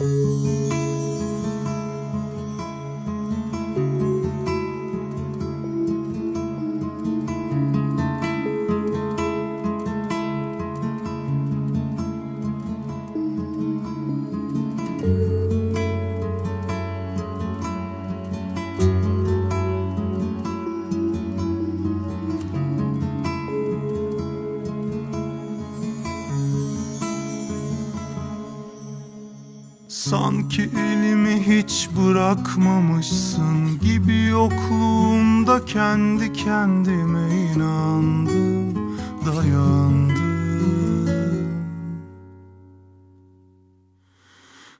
Música Sanki elimi hiç bırakmamışsın gibi yokluğumda kendi kendime inandım, dayandım.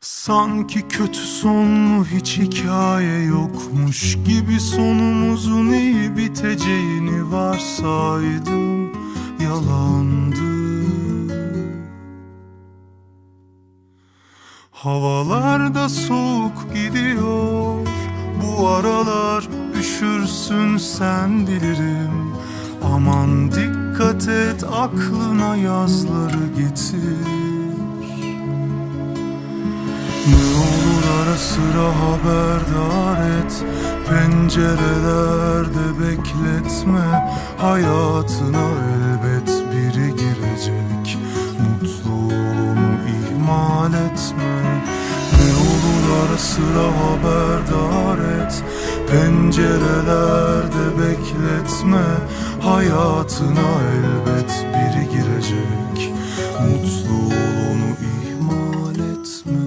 Sanki kötü sonlu hiç hikaye yokmuş gibi sonumuzun iyi biteceğini varsaydım, yalandı. Havalarda soğuk gidiyor. Bu aralar üşürsün sen bilirim. Aman dikkat et aklına yazları getir. Ne olur ara sıra haberdar et. Pencerelerde bekletme Hayatına elbet ara sıra haberdar et. Pencerelerde bekletme. Hayatına elbet biri girecek. Mutluluğunu ihmal etme.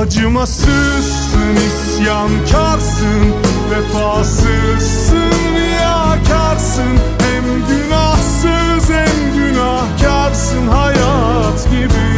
Acımasızsın, isyankarsın. Vefasızsın, riyakarsın. Hem günahsız hem günahkarsın. Hayat gibi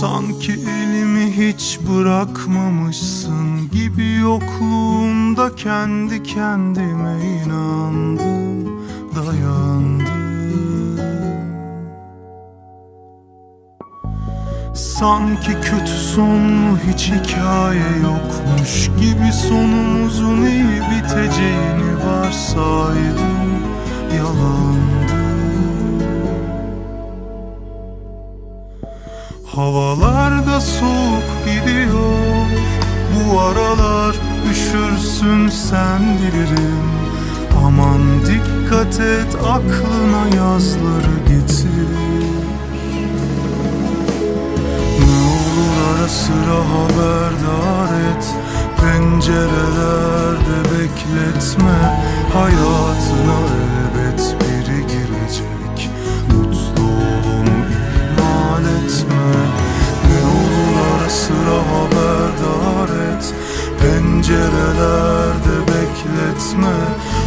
Sanki elimi hiç bırakmamışsın gibi yokluğumda kendi kendime inandım, dayandım. Sanki kötü sonlu hiç hikaye yokmuş gibi sonumuzun Havalarda soğuk gidiyor. Bu aralar üşürsün sen bilirim. Aman dikkat et aklına yazları getir. Ne olur ara sıra haberdar et. Pencerelerde bekletme Hayatına Pencerelerde bekletme.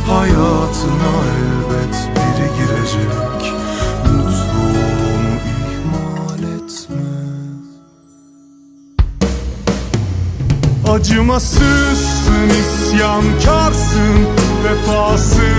Hayatına elbet biri girecek. Mutluluğunu ihmal etme. Acımasızsın, isyankarsın Vefasızsın,